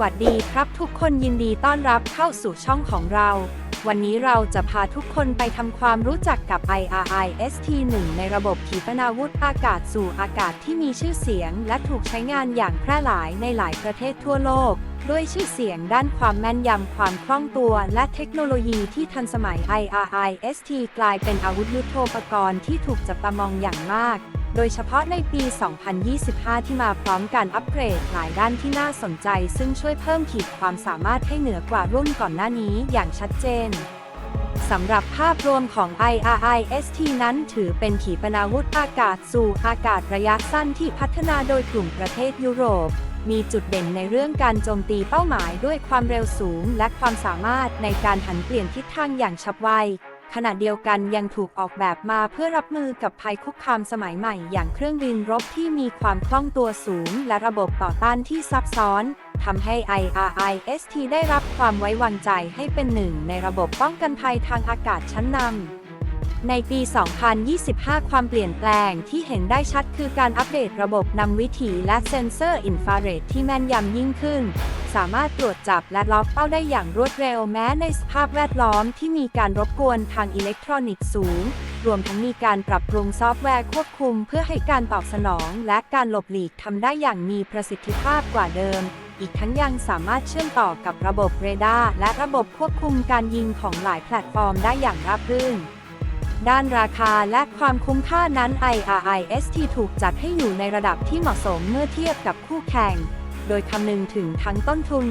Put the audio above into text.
วัสดีครับทุกคนยินดีต้อนรับเข้าสู่ช่องของเรา วันนี้เราจะพาทุกคนไปทำความรู้จักกับ IRIST-1 ในระบบขีปนาวุธอากาศสู่อากาศที่มีชื่อเสียง และถูกใช้งานอย่างแพร่หลายในหลายประเทศทั่วโลก ด้วยชื่อเสียงด้านความแม่นยำความคล่องตัว และเทคโนโลยีที่ทันสมัย IRIST กลายเป็นอาวุธยุทโธปกรณ์ที่ถูกจับตามองอย่างมาก โดยเฉพาะในปี 2025 ที่มาพร้อมการอัปเกรดหลายด้านที่น่าสนใจ ซึ่งช่วยเพิ่มขีดความสามารถให้เหนือกว่ารุ่นก่อนหน้านี้อย่างชัดเจนสำหรับภาพรวมของ IRIST นั้นถือเป็นขีปนาวุธอากาศสู่อากาศระยะสั้นที่พัฒนาโดยกลุ่มประเทศยุโรป มีจุดเด่นในเรื่องการโจมตีเป้าหมายด้วยความเร็วสูง และความสามารถในการหันเปลี่ยนทิศทางอย่างฉับไว ขณะเดียวกันยังถูกออกแบบมาเพื่อรับมือกับภัยคุกคามสมัยใหม่ อย่างเครื่องบินรบที่มีความคล่องตัวสูง และระบบต่อต้านที่ซับซ้อนทำให้ IRIST ได้รับความไว้วางใจให้เป็นหนึ่งในระบบป้องกันภัยทางอากาศชั้นนำ ในปี 2025 ความเปลี่ยนแปลงที่เห็นได้ชัดคือการอัปเดตระบบนำวิถีและเซ็นเซอร์อินฟราเรดที่แม่นยำยิ่งขึ้น สามารถตรวจจับและล็อกเป้าได้อย่างรวดเร็วแม้ในสภาพแวดล้อมที่มีการรบกวนทางอิเล็กทรอนิกส์สูง รวมทั้งมีการปรับปรุงซอฟต์แวร์ควบคุม เพื่อให้การตอบสนองและการหลบหลีกทำได้อย่างมีประสิทธิภาพกว่าเดิมอีกทั้งยังสามารถเชื่อมต่อกับระบบเรดาร์และระบบควบคุมการยิงของหลายแพลตฟอร์มได้อย่างราบรื่น ด้านราคาและความคุ้มค่านั้น IRIST ถูกจัดให้อยู่ในระดับที่เหมาะสมเมื่อเทียบกับคู่แข่ง โดยคำนึงถึงทั้งต้นทุน